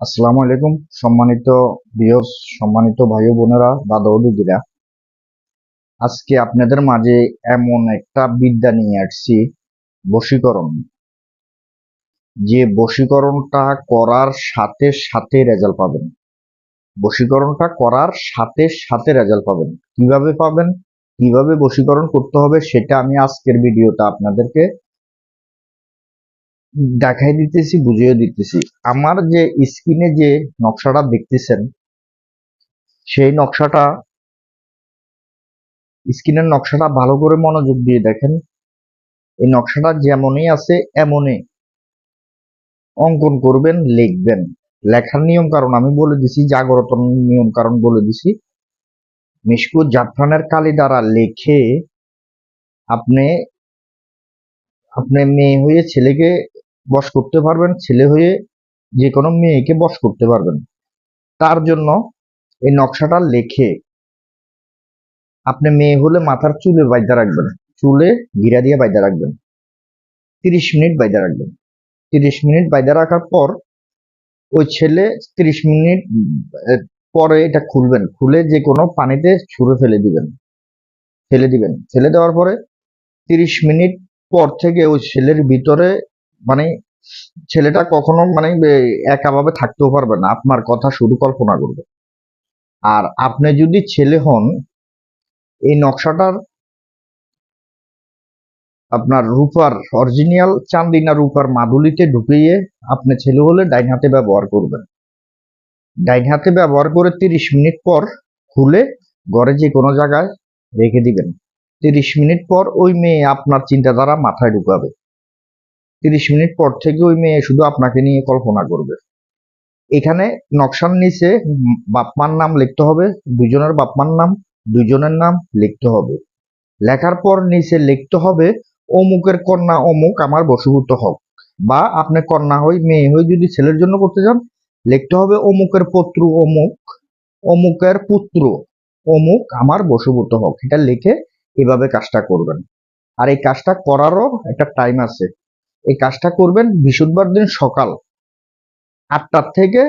আসসালামু আলাইকুম, সম্মানিত ভিউয়ার্স, সম্মানিত ভাই বোনেরা, দাদা ও দিদিরা। আজকে আপনাদের মাঝে এমন একটা বিদ্যা নিয়ে আসছি, বশীকরণ। যে বশীকরণটা করার সাথে সাথে রেজাল্ট পাবেন। বশীকরণটা করার সাথে সাথে রেজাল্ট পাবেন। কীভাবে পাবেন, কীভাবে বশীকরণ করতে হবে সেটা আমি আজকের ভিডিওটা আপনাদেরকে দেখাই দিতেছি বুঝিয়ে দিতেছি। আমার যে স্ক্রিনে যে নকশাটা দেখতেছেন, সেই নকশাটা স্ক্রিনের নকশাটা ভালো করে মনোযোগ দিয়ে দেখেন। এই নকশাটা যেমনই আছে, এমনই অঙ্কন করবেন, লিখবেন। লেখার নিয়ম কারণ আমি বলে দিছি জাগরত নিয়ম কারণ বলে দিছি। মিশকু জাফরানের কালি দ্বারা লেখে আপনি আপনি মেয়ে হয়ে ছেলেকে বশ করতে পারবেন, ছেলে হয়ে যে কোনো মেয়েকে বশ করতে পারবেন। তার জন্য এই নকশাটা লেখে। আপনি মেয়ে হলে মাথার চুলে বাইদা রাখবেন। চুলে গিরা দিয়ে বাইদা রাখবেন। তিরিশ মিনিট বাইদা রাখবেন। তিরিশ মিনিট বাইদা রাখার পর ওই ছেলে তিরিশ মিনিট পরে এটা খুলবেন। খুলে যে কোনো পানিতে ছুঁড়ে ফেলে দিবেন। ফেলে দিবেন। ফেলে দেওয়ার পরে তিরিশ মিনিট পর থেকে ওই ছেলের ভিতরে মানে ছেলেটা কখনো মানে একাভাবে থাকতেও পারবে না। আপনার কথা শুধু কল্পনা করবে। আর আপনি যদি ছেলে হন, এই নকশাটার আপনার রূপার অরিজিনাল চান্দিনা রূপার মাদুলিতে ঢুকিয়ে আপনি ছেলে হলে ডাইন হাতে ব্যবহার করবেন। ডাইন হাতে ব্যবহার করে তিরিশ মিনিট পর খুলে ঘরে যে কোনো জায়গায় রেখে দিবেন। তিরিশ মিনিট পর ওই মেয়ে আপনার চিন্তাধারা মাথায় ঢুকাবে। তিরিশ মিনিট পর থেকে ওই মেয়ে শুধু আপনাকে নিয়ে কল্পনা করবে। এখানে নকশার নিচে বাপমার নাম লিখতে হবে, দুজনের বাপমার নাম, দুজনের নাম লিখতে হবে। লেখার পর নিচে লিখতে হবে, অমুকের কন্যা অমুক, আমার বশীভূত হোক বা আপনি কন্যা হই, মেয়ে হই যদি ছেলের জন্য করতে চান, লিখতে হবে, অমুকের পত্র অমুক, অমুকের পুত্র অমুক, আমার বশীভূত হোক এটা লিখে এভাবে কাজটা করবেন। আর এই কাজটা করারও একটা টাইম আছে। এই কাজটা করবেন বৃহস্পতিবার দিন সকাল আটটার থেকে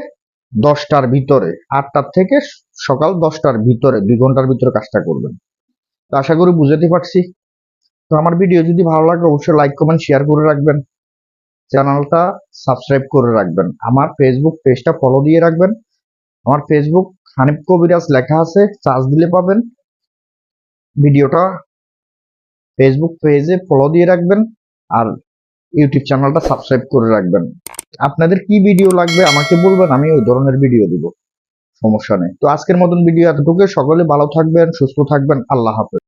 দশটার ভিতরে, আটটার থেকে সকাল দশটার ভিতরে, দুই ঘণ্টার ভিতরে কাজটা করবেন। তো আশা করি বুঝাতে পারছি। তো আমার ভিডিও যদি ভালো লাগে অবশ্যই লাইক কমেন্ট শেয়ার করে রাখবেন। চ্যানেলটা সাবস্ক্রাইব করে রাখবেন। আমার ফেসবুক পেজটা ফলো দিয়ে রাখবেন। আমার ফেসবুক হানিফ কবিরাজ লেখা আছে, চার্জ দিলে পাবেন। ভিডিওটা ফেসবুক পেজে ফলো দিয়ে রাখবেন। আর ইউটিউব চ্যানেলটা সাবস্ক্রাইব করে রাখবেন। আপনাদের কি ভিডিও লাগবে আমাকে বলবেন, আমি ওই ধরনের ভিডিও দিব। সমস্যা নেই। তো আজকের মতন ভিডিও এতটুকু সকলে ভালো থাকবেন, সুস্থ থাকবেন। আল্লাহ হাফেজ।